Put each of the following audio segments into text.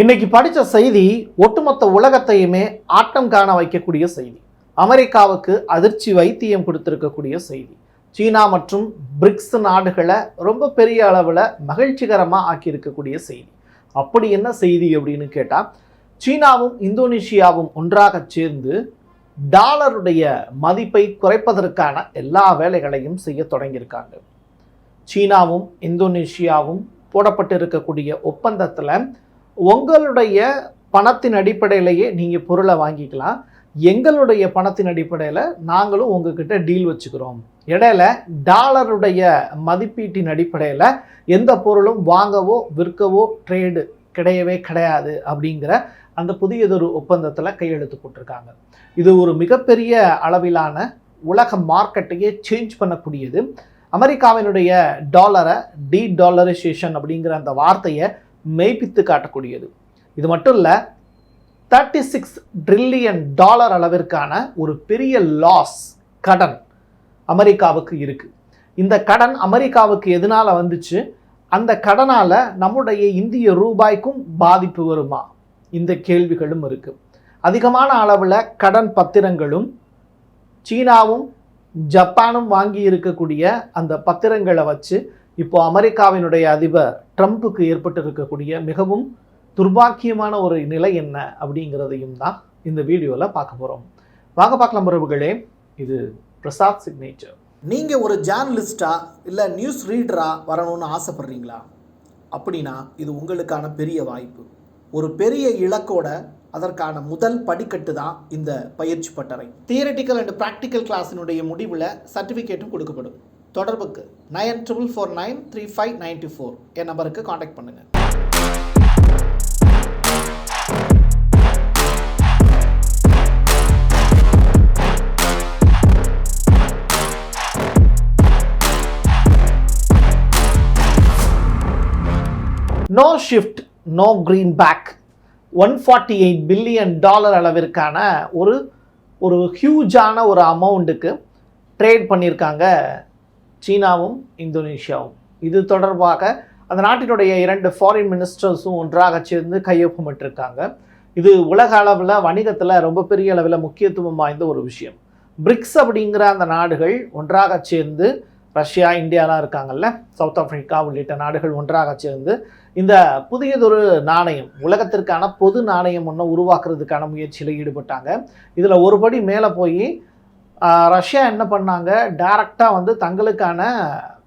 இன்னைக்கு படித்த செய்தி ஒட்டுமொத்த உலகத்தையுமே ஆட்டம் காண வைக்கக்கூடிய செய்தி. அமெரிக்காவுக்கு அதிர்ச்சி வைத்தியம் கொடுத்திருக்கக்கூடிய செய்தி. சீனா மற்றும் பிரிக்ஸ் நாடுகளை ரொம்ப பெரிய அளவில் மகிழ்ச்சிகரமாக ஆக்கியிருக்கக்கூடிய செய்தி. அப்படி என்ன செய்தி அப்படின்னு கேட்டால் சீனாவும் இந்தோனேஷியாவும் ஒன்றாக சேர்ந்து டாலருடைய மதிப்பை குறைப்பதற்கான எல்லா வேலைகளையும் செய்ய தொடங்கியிருக்காங்க. சீனாவும் இந்தோனேஷியாவும் போடப்பட்டிருக்கக்கூடிய ஒப்பந்தத்தில் உங்களுடைய பணத்தின் அடிப்படையிலேயே நீங்கள் பொருளை வாங்கிக்கலாம். எங்களுடைய பணத்தின் அடிப்படையில் நாங்களும் உங்ககிட்ட டீல் வச்சுக்கிறோம். இடையில டாலருடைய மதிப்பீட்டின் அடிப்படையில் எந்த பொருளும் வாங்கவோ விற்கவோ ட்ரேடு கிடையவே கிடையாது அப்படிங்கிற அந்த புதியதொரு ஒப்பந்தத்தில் கையெழுத்து போட்டிருக்காங்க. இது ஒரு மிகப்பெரிய அளவிலான உலக மார்க்கெட்டையே சேஞ்ச் பண்ணக்கூடியது. அமெரிக்காவினுடைய டாலரை டி டாலரைசேஷன் அப்படிங்கிற அந்த வார்த்தையை மெய்ப்பித்து காட்டக்கூடியது. இது மட்டும் இல்லை தேர்ட்டி சிக்ஸ் ட்ரில்லியன் டாலர் அளவிற்கான ஒரு பெரிய லாஸ் கடன் அமெரிக்காவுக்கு இருக்குது இந்த கடன் அமெரிக்காவுக்கு எதனால் வந்துச்சு? அந்த கடனால் நம்முடைய இந்திய ரூபாய்க்கும் பாதிப்பு வருமா? இந்த கேள்விகளும் இருக்குது அதிகமான அளவில் கடன் பத்திரங்களும் சீனாவும் ஜப்பானும் வாங்கி இருக்கக்கூடிய அந்த பத்திரங்களை வச்சு இப்போ அமெரிக்காவினுடைய அதிபர் ட்ரம்ப்புக்கு ஏற்பட்டு இருக்கக்கூடிய மிகவும் துர்பாக்கியமான ஒரு நிலை என்ன அப்படிங்கிறதையும் தான் இந்த வீடியோவில் பார்க்க போகிறோம் வாங்க பார்க்கலாம் உறவுகளே இது பிரசாத் சிக்னேச்சர் நீங்கள் ஒரு ஜேர்னலிஸ்டாக இல்லை நியூஸ் ரீடராக வரணும்னு ஆசைப்படுறீங்களா? அப்படின்னா இது உங்களுக்கான பெரிய வாய்ப்பு. ஒரு பெரிய இலக்கோட அதற்கான முதல் படிக்கட்டு தான் இந்த பயிற்சி பட்டறை. தியரட்டிக்கல் அண்ட் ப்ராக்டிக்கல் கிளாஸினுடைய முடிவில் சர்டிஃபிகேட்டும் கொடுக்கப்படும். தொடர்புக்கு nine triple four nine three five ninety four. என் நம்பருக்கு காண்டாக்ட் பண்ணுங்கள் no shift no green back one forty eight billion dollar அளவிற்கான ஒரு ஒரு ஹியூஜான ஒரு அமௌண்ட்டுக்கு ட்ரேட் பண்ணியிருக்காங்க சீனாவும் இந்தோனேஷியாவும். இது தொடர்பாக அந்த நாட்டினுடைய இரண்டு ஃபாரின் மினிஸ்டர்ஸும் ஒன்றாக சேர்ந்து கையொப்பமிட்டிருக்காங்க. இது உலக அளவில் வணிகத்தில் ரொம்ப பெரிய அளவில் முக்கியத்துவம் வாய்ந்த ஒரு விஷயம். பிரிக்ஸ் அப்படிங்கிற அந்த நாடுகள் ஒன்றாக சேர்ந்து ரஷ்யா இந்தியாலாம் இருக்காங்கல்ல சவுத் ஆப்பிரிக்கா உள்ளிட்ட நாடுகள் ஒன்றாக சேர்ந்து இந்த புதியதொரு நாணயம் உலகத்திற்கான பொது நாணயம் ஒன்று உருவாக்குறதுக்கான முயற்சியில் ஈடுபட்டாங்க. இதில் ஒரு படி மேலே போய் ரஷ்யா என்ன பண்ணாங்க? டைரக்டாக வந்து தங்களுக்கான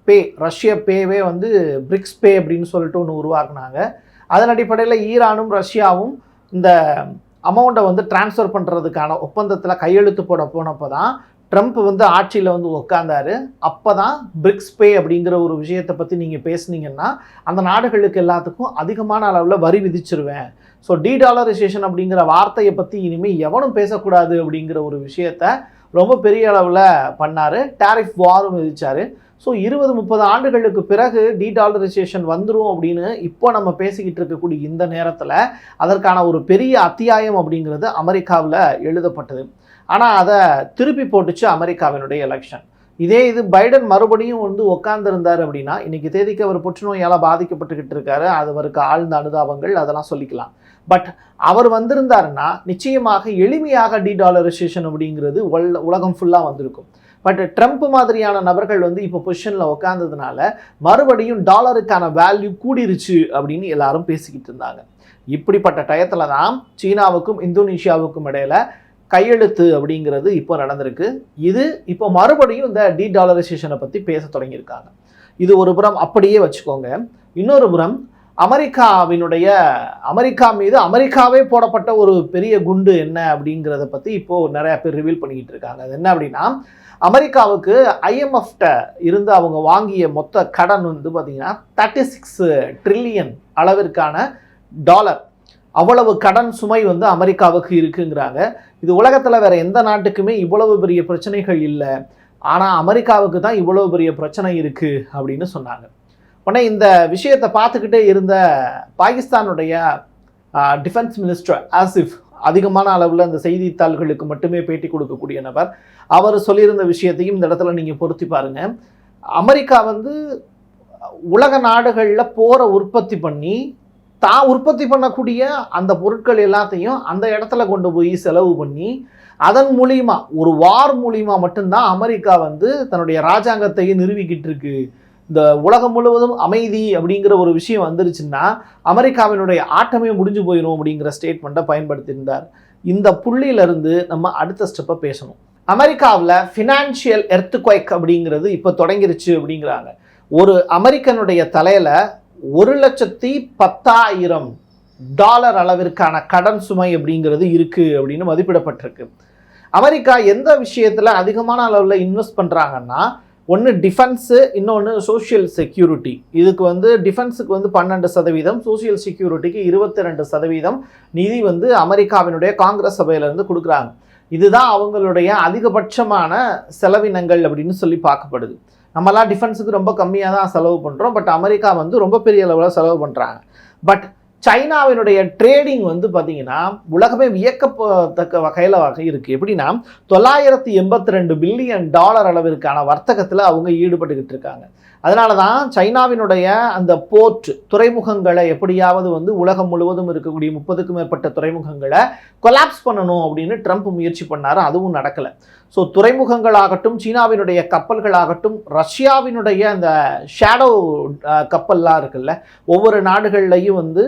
பே ரஷ்ய பேவே வந்து பிரிக்ஸ் பே அப்படின்னு சொல்லிட்டு ஒன்று உருவாக்குனாங்க. அதன் அடிப்படையில் ஈரானும் ரஷ்யாவும் இந்த அமௌண்ட்டை வந்து ட்ரான்ஸ்ஃபர் பண்ணுறதுக்கான ஒப்பந்தத்தில் கையெழுத்து போட போனப்போ தான் ட்ரம்ப் வந்து ஆட்சியில் வந்து உட்காந்தாரு அப்போ தான் பிரிக்ஸ் பே அப்படிங்கிற ஒரு விஷயத்தை பற்றி நீங்கள் பேசுனீங்கன்னா அந்த நாடுகளுக்கு எல்லாத்துக்கும் அதிகமான அளவில் வரி விதிச்சிருவேன். ஸோ டீடாலரைசேஷன் அப்படிங்கிற வார்த்தையை பற்றி இனிமேல் எவனும் பேசக்கூடாது அப்படிங்கிற ஒரு விஷயத்த ரொம்ப பெரிய அளவில் பண்ணார். டேரிஃப் வாரும் விதித்தார் ஸோ இருபது முப்பது ஆண்டுகளுக்கு பிறகு டீடாலரைசேஷன் வந்துடும் அப்படின்னு இப்போ நம்ம பேசிக்கிட்டு இருக்கக்கூடிய இந்த நேரத்தில் அதற்கான ஒரு பெரிய அத்தியாயம் அப்படிங்கிறது அமெரிக்காவில் எழுதப்பட்டது. ஆனால் அதை திருப்பி போட்டுச்சு அமெரிக்காவினுடைய எலெக்ஷன் இதே இது பைடன் மறுபடியும் வந்து உட்காந்துருந்தார் அப்படின்னா இன்னைக்கு தேதிக்கு அவர் புற்றுநோயால் பாதிக்கப்பட்டுக்கிட்டு இருக்காரு. அது அவருக்கு ஆழ்ந்த அனுதாபங்கள் அதெல்லாம் சொல்லிக்கலாம். பட் அவர் வந்திருந்தாருன்னா நிச்சயமாக எளிமையாக டி டாலரைசேஷன் அப்படிங்கிறது உலகம் ஃபுல்லாக வந்திருக்கும். பட் ட்ரம்ப் மாதிரியான நபர்கள் வந்து இப்போ பொசிஷனில் உட்காந்ததுனால மறுபடியும் டாலருக்கான வேல்யூ கூடிருச்சு அப்படின்னு எல்லாரும் பேசிக்கிட்டு இருந்தாங்க. இப்படிப்பட்ட டயத்தில் தான் சீனாவுக்கும் இந்தோனேஷியாவுக்கும் இடையில கையெழுத்து அப்படிங்கிறது இப்போ நடந்திருக்கு. இது இப்போ மறுபடியும் இந்த டி டாலரைசேஷனை பற்றி பேச தொடங்கியிருக்காங்க. இது ஒரு புறம் அப்படியே வச்சுக்கோங்க. இன்னொரு புறம் அமெரிக்காவினுடைய அமெரிக்கா மீது அமெரிக்காவே போடப்பட்ட ஒரு பெரிய குண்டு என்ன அப்படிங்கிறத பற்றி இப்போது நிறையா பேர் ரிவீல் பண்ணிக்கிட்டு இருக்காங்க. அது என்ன அப்படின்னா அமெரிக்காவுக்கு ஐஎம்எஃப்ட இருந்து அவங்க வாங்கிய மொத்த கடன் வந்து பார்த்திங்கன்னா தேர்ட்டி சிக்ஸ் ட்ரில்லியன் அளவிற்கான டாலர் அவ்வளவு கடன் சுமை வந்து அமெரிக்காவுக்கு இருக்குங்கிறாங்க. இது உலகத்தில் வேறு எந்த நாட்டுக்குமே இவ்வளவு பெரிய பிரச்சனைகள் இல்லை. ஆனால் அமெரிக்காவுக்கு தான் இவ்வளவு பெரிய பிரச்சனை இருக்குது அப்படின்னு சொன்னாங்க. உடனே இந்த விஷயத்தை பார்த்துக்கிட்டே இருந்த பாகிஸ்தானுடைய டிஃபென்ஸ் மினிஸ்டர் ஆசிஃப் அதிகமான அளவில் இந்த செய்தித்தாள்களுக்கு மட்டுமே பேட்டி கொடுக்கக்கூடிய நபர். அவர் சொல்லியிருந்த விஷயத்தையும் இந்த இடத்துல நீங்கள் பொருத்தி பாருங்கள் அமெரிக்கா வந்து உலக நாடுகளில் போரை உற்பத்தி பண்ணி தான் உற்பத்தி பண்ணக்கூடிய அந்த பொருட்கள் எல்லாத்தையும் அந்த இடத்துல கொண்டு போய் செலவு பண்ணி அதன் மூலியமாக ஒரு வார் மூலியமாக மட்டும்தான் அமெரிக்கா வந்து தன்னுடைய ராஜாங்கத்தையே நிறுவிக்கிட்டு இருக்குது இந்த உலகம் முழுவதும் அமைதி அப்படிங்கிற ஒரு விஷயம் வந்துருச்சுன்னா அமெரிக்காவினுடைய ஆட்டமே முடிஞ்சு போயிடும் அப்படிங்கிற ஸ்டேட்மெண்ட்டை பயன்படுத்தியிருந்தார். இந்த புள்ளியிலிருந்து நம்ம அடுத்த ஸ்டெப்பை பேசணும். அமெரிக்காவில் ஃபினான்ஷியல் எர்த்துக்வைக் அப்படிங்கிறது இப்போ தொடங்கிருச்சு அப்படிங்கிறாங்க. ஒரு அமெரிக்கனுடைய தலையில் ஒரு லட்சத்தி பத்தாயிரம் டாலர் அளவிற்கான கடன் சுமை அப்படிங்கிறது இருக்குது அப்படின்னு மதிப்பிடப்பட்டிருக்கு. அமெரிக்கா எந்த விஷயத்தில் அதிகமான அளவில் இன்வெஸ்ட் பண்ணுறாங்கன்னா ஒன்று டிஃபென்ஸு இன்னொன்று சோஷியல் செக்யூரிட்டி இதுக்கு வந்து டிஃபென்ஸுக்கு வந்து பன்னெண்டு சதவீதம் சோஷியல் செக்யூரிட்டிக்கு இருபத்தி ரெண்டு சதவீதம் நிதி வந்து அமெரிக்காவினுடைய காங்கிரஸ் சபையிலேருந்து கொடுக்குறாங்க. இதுதான் அவங்களுடைய அதிகபட்சமான செலவினங்கள் அப்படின்னு சொல்லி பார்க்கப்படுது. நம்மளாம் டிஃபென்ஸுக்கு ரொம்ப கம்மியாக தான் செலவு பண்ணுறோம் பட் அமெரிக்கா வந்து ரொம்ப பெரிய அளவில் செலவு பண்ணுறாங்க பட் சைனாவினுடைய ட்ரேடிங் வந்து பார்த்தீங்கன்னா உலகமே வியக்கத்தக்க வகையில் வகை இருக்குது எப்படின்னா தொள்ளாயிரத்தி எண்பத்தி ரெண்டு பில்லியன் டாலர் அளவிற்கான வர்த்தகத்தில் அவங்க ஈடுபட்டுக்கிட்டு இருக்காங்க. அதனால தான் சைனாவினுடைய அந்த போர்ட் துறைமுகங்களை எப்படியாவது வந்து உலகம் முழுவதும் இருக்கக்கூடிய முப்பதுக்கும் மேற்பட்ட துறைமுகங்களை கொலாப்ஸ் பண்ணணும் அப்படின்னு ட்ரம்ப் முயற்சி பண்ணார். அதுவும் நடக்கலை. ஸோ துறைமுகங்களாகட்டும் சீனாவினுடைய கப்பல்களாகட்டும் ரஷ்யாவினுடைய அந்த ஷேடோ கப்பல்லாம் இருக்குல்ல ஒவ்வொரு நாடுகள்லையும் வந்து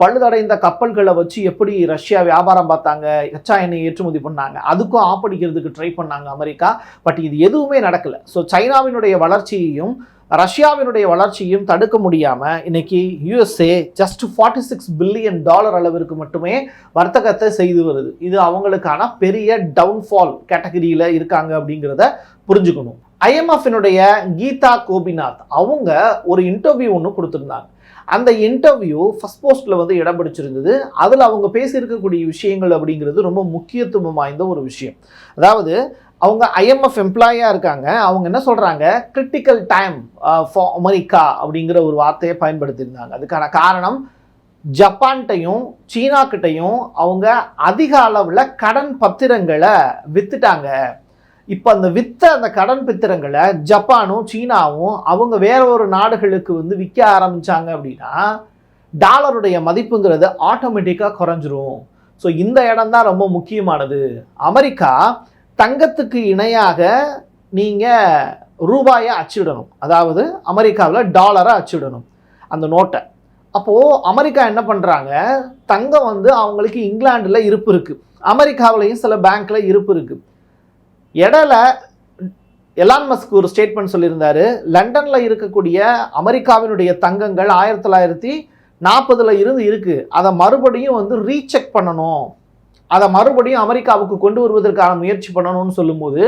பழுதடைந்த கப்பல்களை வச்சு எப்படி ரஷ்யா வியாபாரம் பார்த்தாங்க கச்சா எண்ணெய் ஏற்றுமதி பண்ணாங்க அதுக்கும் ஆப்படிக்கிறதுக்கு ட்ரை பண்ணாங்க அமெரிக்கா. பட் இது எதுவுமே நடக்கலை. ஸோ சைனாவினுடைய வளர்ச்சியையும் ரஷ்யாவினுடைய வளர்ச்சியும் தடுக்க முடியாமல் இன்னைக்கு USA just forty six billion dollar அளவிற்கு மட்டுமே வர்த்தகத்தை செய்து வருது. இது அவங்களுக்கான பெரிய டவுன்ஃபால் கேட்டகரியில் இருக்காங்க அப்படிங்கிறத புரிஞ்சுக்கணும். ஐஎம்எஃபினுடைய கீதா கோபிநாத் அவங்க ஒரு இன்டர்வியூ ஒன்று கொடுத்துருந்தாங்க. அந்த இன்டர்வியூ ஃபஸ்ட் போஸ்ட்டில் வந்து இடம் பிடிச்சிருந்தது. அதில் அவங்க பேசியிருக்கக்கூடிய விஷயங்கள் அப்படிங்கிறது ரொம்ப முக்கியத்துவம் வாய்ந்த ஒரு விஷயம். அதாவது அவங்க ஐஎம்எஃப் எம்ப்ளாயாக இருக்காங்க. அவங்க என்ன சொல்கிறாங்க கிரிட்டிக்கல் டைம் ஃபார் அமெரிக்கா அப்படிங்கிற ஒரு வார்த்தையை பயன்படுத்தியிருந்தாங்க. அதுக்கான காரணம் ஜப்பான்கிட்டையும் சீனாக்கிட்டையும் அவங்க அதிக அளவில் கடன் பத்திரங்களை விற்றுட்டாங்க இப்போ அந்த வித்த அந்த கடன் பத்திரங்களை ஜப்பானும் சீனாவும் அவங்க வேற ஒரு நாடுகளுக்கு வந்து விற்க ஆரம்பித்தாங்க அப்படின்னா டாலருடைய மதிப்புங்கிறது ஆட்டோமேட்டிக்காக குறைஞ்சிரும். ஸோ இந்த இடம் தான் ரொம்ப முக்கியமானது. அமெரிக்கா தங்கத்துக்கு இணையாக நீங்கள் ரூபாயை அச்சிடணும். அதாவது அமெரிக்காவில் டாலரை அச்சிடணும். அந்த நோட்டை. அப்போது அமெரிக்கா என்ன பண்ணுறாங்க தங்கம் வந்து அவங்களுக்கு இங்கிலாண்டில் இருப்பு இருக்குது அமெரிக்காவிலையும் சில பேங்க்கில் இருப்பு இருக்குது இடையில எலான் மஸ்க் ஒரு ஸ்டேட்மெண்ட் சொல்லியிருந்தாரு. லண்டனில் இருக்கக்கூடிய அமெரிக்காவினுடைய தங்கங்கள் ஆயிரத்தி தொள்ளாயிரத்தி நாற்பதுல இருந்து இருக்குது அதை மறுபடியும் வந்து ரீசெக் பண்ணணும். அதை மறுபடியும் அமெரிக்காவுக்கு கொண்டு வருவதற்கான முயற்சி பண்ணணும்னு சொல்லும்போது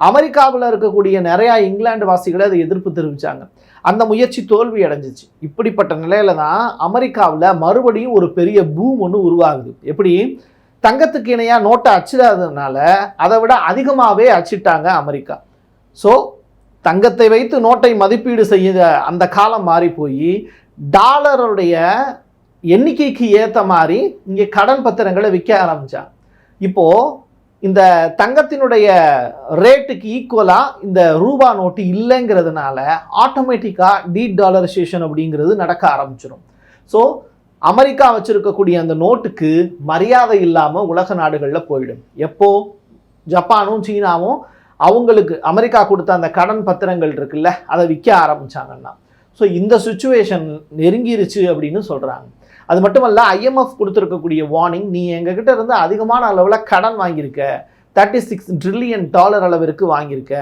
அமெரிக்காவில் இருக்கக்கூடிய நிறையா இங்கிலாந்து வாசிகளை அதை எதிர்ப்பு தெரிவித்தாங்க அந்த முயற்சி தோல்வி அடைஞ்சிச்சு. இப்படிப்பட்ட நிலையில தான் அமெரிக்காவில் மறுபடியும் ஒரு பெரிய பூம் ஒன்று உருவாகுது. எப்படி? தங்கத்துக்கு இணையாக நோட்டை அச்சிடாததுனால அதை விட அதிகமாகவே அச்சிட்டாங்க அமெரிக்கா. ஸோ தங்கத்தை வைத்து நோட்டை மதிப்பீடு செய்ய அந்த காலம் மாறி போய் டாலருடைய எண்ணிக்கைக்கு ஏற்ற மாதிரி இங்கே கடன் பத்திரங்களை விற்க ஆரம்பித்தான் இப்போது இந்த தங்கத்தினுடைய ரேட்டுக்கு ஈக்குவலாக இந்த ரூபா நோட்டு இல்லைங்கிறதுனால ஆட்டோமேட்டிக்காக டீ டாலரைசேஷன் அப்படிங்கிறது நடக்க ஆரம்பிச்சிடும் ஸோ அமெரிக்கா வச்சுருக்கக்கூடிய அந்த நோட்டுக்கு மரியாதை இல்லாமல் உலக நாடுகளில் போயிடும். எப்போ? ஜப்பானும் சீனாவும் அவங்களுக்கு அமெரிக்கா கொடுத்த அந்த கடன் பத்திரங்கள் இருக்குல்ல அதை விற்க ஆரம்பிச்சாங்கன்னா. ஸோ இந்த சுச்சுவேஷன் நெருங்கிருச்சு அப்படின்னு சொல்கிறாங்க அது மட்டுமல்ல ஐஎம்எஃப் கொடுத்துருக்கக்கூடிய வார்னிங் நீ எங்ககிட்ட இருந்து அதிகமான அளவில் கடன் வாங்கியிருக்க. தேர்ட்டி சிக்ஸ் ட்ரில்லியன் டாலர் அளவிற்கு வாங்கியிருக்க.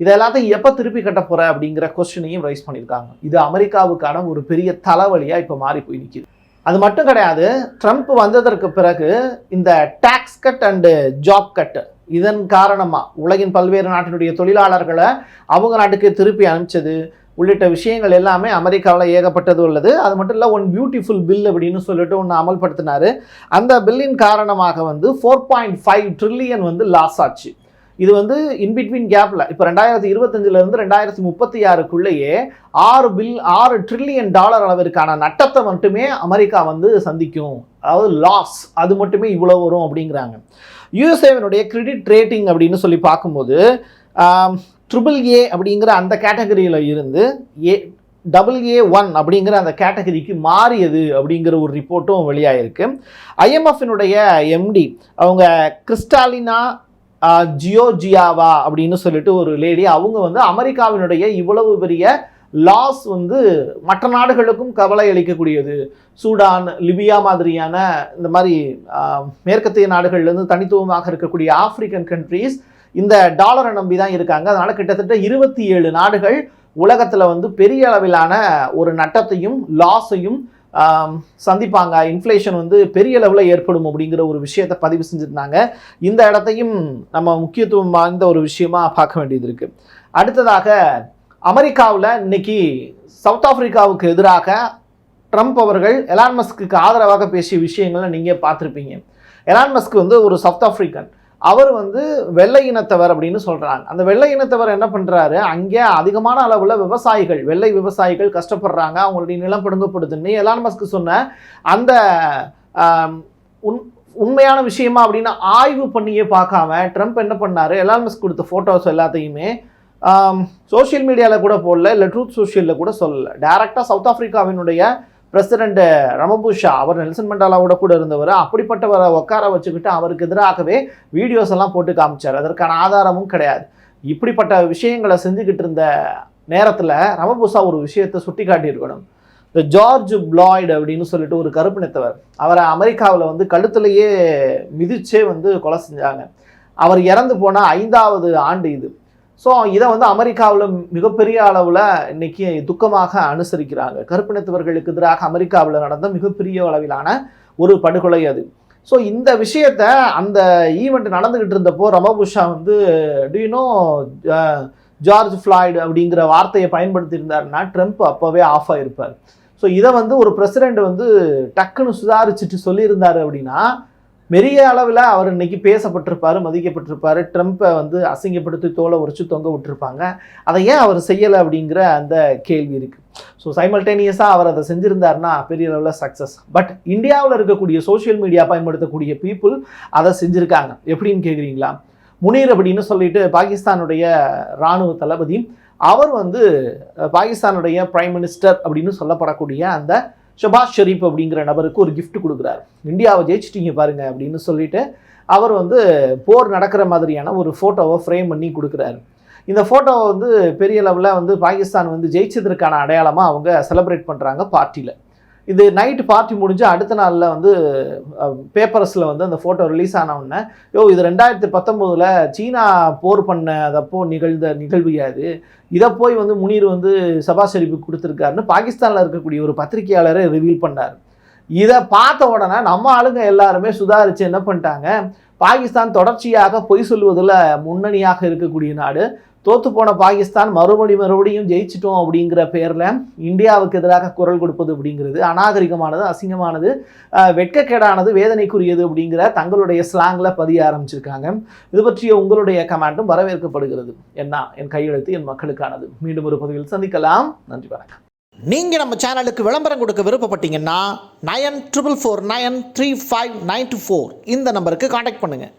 இதை எல்லாத்தையும் எப்போ திருப்பி கட்ட போகிற அப்படிங்கிற கொஸ்டினையும் ரைஸ் பண்ணியிருக்காங்க. இது அமெரிக்காவுக்கான ஒரு பெரிய தலைவலியாக இப்போ மாறி போய் நிற்கிது அது மட்டும் கிடையாது ட்ரம்ப் வந்ததற்கு பிறகு இந்த tax cut and job cut இதன் காரணமாக உலகின் பல்வேறு நாட்டினுடைய தொழிலாளர்களை அவங்க நாட்டுக்கு திருப்பி அனுப்பிச்சது உள்ளிட்ட விஷயங்கள் எல்லாமே அமெரிக்காவில் ஏகப்பட்டது உள்ளது. அது மட்டும் இல்லை ஒன் பியூட்டிஃபுல் பில் அப்படின்னு சொல்லிட்டு ஒன்று அமல்படுத்தினார். அந்த பில்லின் காரணமாக வந்து ஃபோர் பாயிண்ட் ஃபைவ் ட்ரில்லியன் வந்து லாஸ் ஆச்சு. இது வந்து இன்பிட்வீன் கேப்பில் இப்போ ரெண்டாயிரத்தி இருபத்தஞ்சிலேருந்து ரெண்டாயிரத்தி முப்பத்தி ஆறுக்குள்ளேயே ஆறு பில் ஆறு ட்ரில்லியன் டாலர் அளவிற்கான நட்டத்தை மட்டுமே அமெரிக்கா வந்து சந்திக்கும். அதாவது லாஸ் அது மட்டுமே இவ்வளோ வரும் அப்படிங்கிறாங்க. யூஎஸ்ஏவினுடைய கிரெடிட் ரேட்டிங் அப்படின்னு சொல்லி பார்க்கும்போது ட்ரிபிள் ஏ அப்படிங்கிற அந்த கேட்டகரியில் இருந்து ஏ டபுள் ஏ ஒன் அப்படிங்கிற அந்த கேட்டகரிக்கு மாறியது அப்படிங்கிற ஒரு ரிப்போர்ட்டும் வெளியாகிருக்கு ஐஎம்எஃபினுடைய எம்டி அவங்க கிறிஸ்டாலினா ஜியோஜியாவா அப்படின்னு சொல்லிட்டு ஒரு லேடி அவங்க வந்து அமெரிக்காவினுடைய இவ்வளவு பெரிய லாஸ் வந்து மற்ற நாடுகளுக்கும் கவலை அளிக்கக்கூடியது. சூடான் லிபியா மாதிரியான இந்த மாதிரி மேற்கத்திய நாடுகள்லேருந்து தனித்துவமாக இருக்கக்கூடிய ஆப்பிரிக்கன் கண்ட்ரீஸ் இந்த டாலரை நம்பி தான் இருக்காங்க. அதனால் கிட்டத்தட்ட இருபத்தி ஏழு நாடுகள் உலகத்தில் வந்து பெரிய அளவிலான ஒரு நட்டத்தையும் லாஸையும் சந்திப்பாங்க. இன்ஃப்ளேஷன் வந்து பெரிய அளவில் ஏற்படும் அப்படிங்கிற ஒரு விஷயத்தை பதிவு செஞ்சுருந்தாங்க. இந்த இடத்தையும் நம்ம முக்கியத்துவம் வாய்ந்த ஒரு விஷயமா பார்க்க வேண்டியது இருக்குது அடுத்ததாக அமெரிக்காவில் இன்னைக்கு சவுத் ஆப்பிரிக்காவுக்கு எதிராக ட்ரம்ப் அவர்கள் எலான் மஸ்க்கு ஆதரவாக பேசிய விஷயங்களை நீங்கள் பார்த்துருப்பீங்க. எலான் மஸ்க் வந்து ஒரு சவுத் ஆப்பிரிக்கன். அவர் வந்து வெள்ளை இனத்தவர் அப்படின்னு சொல்கிறாங்க அந்த வெள்ளை இனத்தவர் என்ன பண்ணுறாரு அங்கே அதிகமான அளவில் விவசாயிகள் வெள்ளை விவசாயிகள் கஷ்டப்படுறாங்க. அவங்களுடைய நிலம் பிடுங்கப்படுதுன்னு எலான் மஸ்க்கு சொன்ன அந்த உன் உண் உண்மையான விஷயமா அப்படின்னு ஆய்வு பண்ணியே பார்க்காம ட்ரம்ப் என்ன பண்ணார்? எலான் மஸ்க் கொடுத்த ஃபோட்டோஸ் எல்லாத்தையுமே சோஷியல் மீடியாவில் கூட போடல இல்லை ட்ரூத் சோஷியலில் கூட சொல்லலை. டேரெக்டாக சவுத் ஆஃப்ரிக்காவினுடைய பிரசிடென்ட் ரமபுஷா அவர் நெல்சன் மண்டாலாவோட கூட இருந்தவர் அப்படிப்பட்டவரை உட்கார வச்சுக்கிட்டு அவருக்கு எதிராகவே வீடியோஸ் எல்லாம் போட்டு காமிச்சார். அதற்கான ஆதாரமும் கிடையாது. இப்படிப்பட்ட விஷயங்களை செஞ்சுக்கிட்டு இருந்த நேரத்தில் ரமபுஷா ஒரு விஷயத்தை சுட்டி காட்டியிருக்கணும் இந்த ஜார்ஜ் பிளாய்டு அப்படின்னு சொல்லிட்டு ஒரு கருப்பினத்தவர் அவரை அமெரிக்காவில் வந்து கழுத்துலையே மிதிச்சே வந்து கொலை செஞ்சாங்க. அவர் இறந்து போன ஐந்தாவது ஆண்டு இது. ஸோ இதை வந்து அமெரிக்காவில் மிகப்பெரிய அளவில் இன்னைக்கு துக்கமாக அனுசரிக்கிறாங்க. கருப்பினத்தவர்களுக்கு எதிராக அமெரிக்காவில் நடந்த மிகப்பெரிய அளவிலான ஒரு படுகொலை அது. ஸோ இந்த விஷயத்த அந்த ஈவெண்ட் நடந்துக்கிட்டு இருந்தப்போ ரமபுஷா வந்து டியூனோ ஜார்ஜ் ஃப்ளாய்டு அப்படிங்கிற வார்த்தையை பயன்படுத்தியிருந்தாருன்னா ட்ரம்ப் அப்போவே ஆஃப் ஆகிருப்பார் ஸோ இதை வந்து ஒரு பிரசிடெண்ட் வந்து டக்குன்னு சுதாரிச்சுட்டு சொல்லியிருந்தார் அப்படின்னா பெரிய அளவில் அவர் இன்னைக்கு பேசப்பட்டிருப்பார் மதிக்கப்பட்டிருப்பாரு. ட்ரம்ப்பை வந்து அசிங்கப்படுத்தி தோலை உரிச்சு தொங்க விட்டுருப்பாங்க. அதை ஏன் அவர் செய்யலை அப்படிங்கிற அந்த கேள்வி இருக்குது ஸோ சைமல்டேனியஸாக அவர் அதை செஞ்சுருந்தார்னா பெரிய அளவில் சக்ஸஸ் பட் இந்தியாவில் இருக்கக்கூடிய சோஷியல் மீடியா பயன்படுத்தக்கூடிய பீப்புள் அதை செஞ்சுருக்காங்க. எப்படின்னு கேட்குறீங்களா முனீர் அப்படின்னு சொல்லிட்டு பாகிஸ்தானுடைய இராணுவ தளபதி அவர் வந்து பாகிஸ்தானுடைய பிரைம் மினிஸ்டர் அப்படின்னு சொல்லப்படக்கூடிய அந்த ஷபாஸ் ஷெரீப் அப்படிங்கிற நபருக்கு ஒரு கிஃப்ட் கொடுக்குறாரு. இந்தியாவை ஜெயிச்சிட்டீங்க பாருங்க அப்படின்னு சொல்லிட்டு அவர் வந்து போர் நடக்கிற மாதிரியான ஒரு ஃபோட்டோவை ஃப்ரேம் பண்ணி கொடுக்குறாரு. இந்த ஃபோட்டோவை வந்து பெரிய லெவலில் வந்து பாகிஸ்தான் வந்து ஜெயிச்சதற்கான அடையாளமாக அவங்க செலிப்ரேட் பண்ணுறாங்க பார்ட்டியில் இது நைட்டு பார்ட்டி முடிஞ்சு அடுத்த நாளில் வந்து பேப்பர்ஸில் வந்து அந்த ஃபோட்டோ ரிலீஸ் ஆனவுடனே யோ இது ரெண்டாயிரத்தி பத்தொம்போதில் சீனா போர் பண்ணதப்போ நிகழ்ந்த நிகழ்வு அது இதை போய் வந்து முனீர் வந்து சபா ஷெரீஃபுக்கு கொடுத்துருக்காருன்னு பாகிஸ்தானில் இருக்கக்கூடிய ஒரு பத்திரிகையாளரை ரிவீல் பண்ணார். இதை பார்த்த உடனே நம்ம ஆளுங்க எல்லாருமே சுதாரித்து என்ன பண்ணிட்டாங்க? பாகிஸ்தான் தொடர்ச்சியாக பொய் சொல்வதில் முன்னணியாக இருக்கக்கூடிய நாடு தோத்து போன பாகிஸ்தான் மறுபடி மறுபடியும் ஜெயிச்சிட்டோம் அப்படிங்கிற பேரில் இந்தியாவுக்கு எதிராக குரல் கொடுப்பது அப்படிங்கிறது அநாகரிகமானது அசிங்கமானது வெட்கக்கேடானது வேதனைக்குரியது அப்படிங்கிற தங்களுடைய ஸ்லாங்கில் பதிய ஆரம்பிச்சிருக்காங்க. இது பற்றிய உங்களுடைய கமெண்ட்டும் வரவேற்கப்படுகிறது. என்ன? என் கையெழுத்து என் மக்களுக்கானது. மீண்டும் ஒரு பதிவில் சந்திக்கலாம். நன்றி வணக்கம். நீங்கள் நம்ம சேனலுக்கு விளம்பரம் கொடுக்க விருப்பப்பட்டீங்கன்னா nine triple four nine three five nine two four இந்த நம்பருக்கு காண்டாக்ட் பண்ணுங்கள்